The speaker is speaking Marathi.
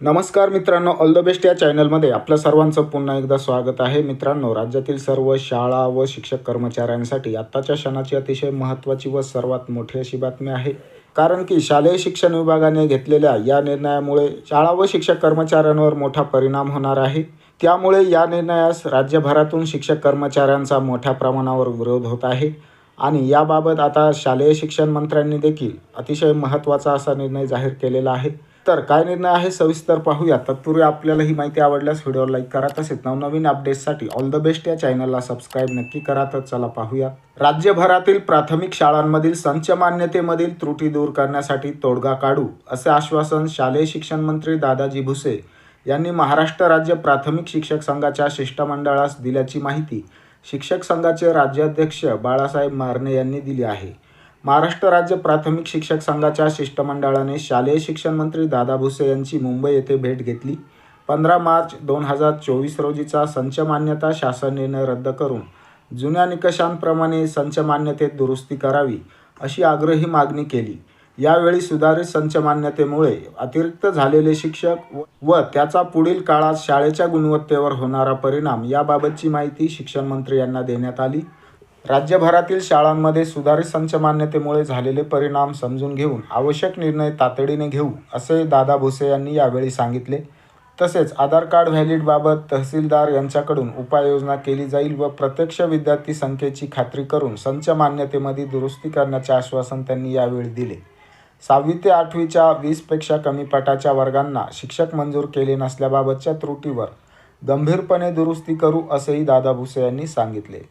नमस्कार मित्रांनो ऑल द बेस्ट या चॅनलमध्ये आपल्या सर्वांचं पुन्हा एकदा स्वागत आहे. मित्रांनो राज्यातील सर्व शाळा व शिक्षक कर्मचाऱ्यांसाठी आत्ताच्या क्षणाची अतिशय महत्त्वाची व सर्वात मोठी अशी बातमी आहे. कारण की शालेय शिक्षण विभागाने घेतलेल्या या निर्णयामुळे शाळा व शिक्षक कर्मचाऱ्यांवर मोठा परिणाम होणार आहे. त्यामुळे या निर्णयास राज्यभरातून शिक्षक कर्मचाऱ्यांचा मोठ्या प्रमाणावर विरोध होत आहे. आणि याबाबत आता शालेय शिक्षण मंत्र्यांनी देखील अतिशय महत्त्वाचा असा निर्णय जाहीर केलेला आहे. तर काय निर्णय आहे? सविस्तर पाहूया. तत्पूर्वी आपल्याला ही माहिती आवडल्यास व्हिडिओ लाईक करा तसेच नवनवीन अपडेट्ससाठी ऑल द बेस्ट या चॅनलला सबस्क्राईब नक्की करा. तर चला पाहूया. राज्यभरातील प्राथमिक शाळांमधील संच मान्यतेमधील त्रुटी दूर करण्यासाठी तोडगा काढू असे आश्वासन शालेय शिक्षण मंत्री दादाजी भुसे यांनी महाराष्ट्र राज्य प्राथमिक शिक्षक संघाच्या शिष्टमंडळास दिल्याची माहिती शिक्षक संघाचे राज्याध्यक्ष बाळासाहेब मारणे यांनी दिली आहे. महाराष्ट्र राज्य प्राथमिक शिक्षक संघाच्या शिष्टमंडळाने शालेय शिक्षण मंत्री दादा भुसे यांची मुंबई येथे भेट घेतली. पंधरा मार्च दोन हजार चोवीस रोजीचा संच मान्यता शासन निर्णय रद्द करून जुन्या निकषांप्रमाणे संच मान्यतेत दुरुस्ती करावी अशी आग्रही मागणी केली. यावेळी सुधारित संच मान्यतेमुळे अतिरिक्त झालेले शिक्षक व- व त्याचा पुढील काळात शाळेच्या गुणवत्तेवर होणारा परिणाम याबाबतची माहिती शिक्षण मंत्री यांना देण्यात आली. राज्यभरातील शाळांमध्ये सुधारित संच मान्यतेमुळे झालेले परिणाम समजून घेऊन आवश्यक निर्णय तातडीने घेऊ असे दादा भुसे यांनी यावेळी सांगितले. तसेच आधार कार्ड व्हॅलिडबाबत तहसीलदार यांच्याकडून उपाययोजना केली जाईल व प्रत्यक्ष विद्यार्थी संख्येची खात्री करून संच मान्यतेमध्ये दुरुस्ती करण्याचे आश्वासन त्यांनी यावेळी दिले. सहावी ते आठवीच्या वीसपेक्षा कमी पटाच्या वर्गांना शिक्षक मंजूर केले नसल्याबाबतच्या त्रुटीवर गंभीरपणे दुरुस्ती करू असेही दादा भुसे यांनी सांगितले.